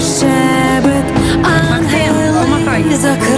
щебет, ангели закрили.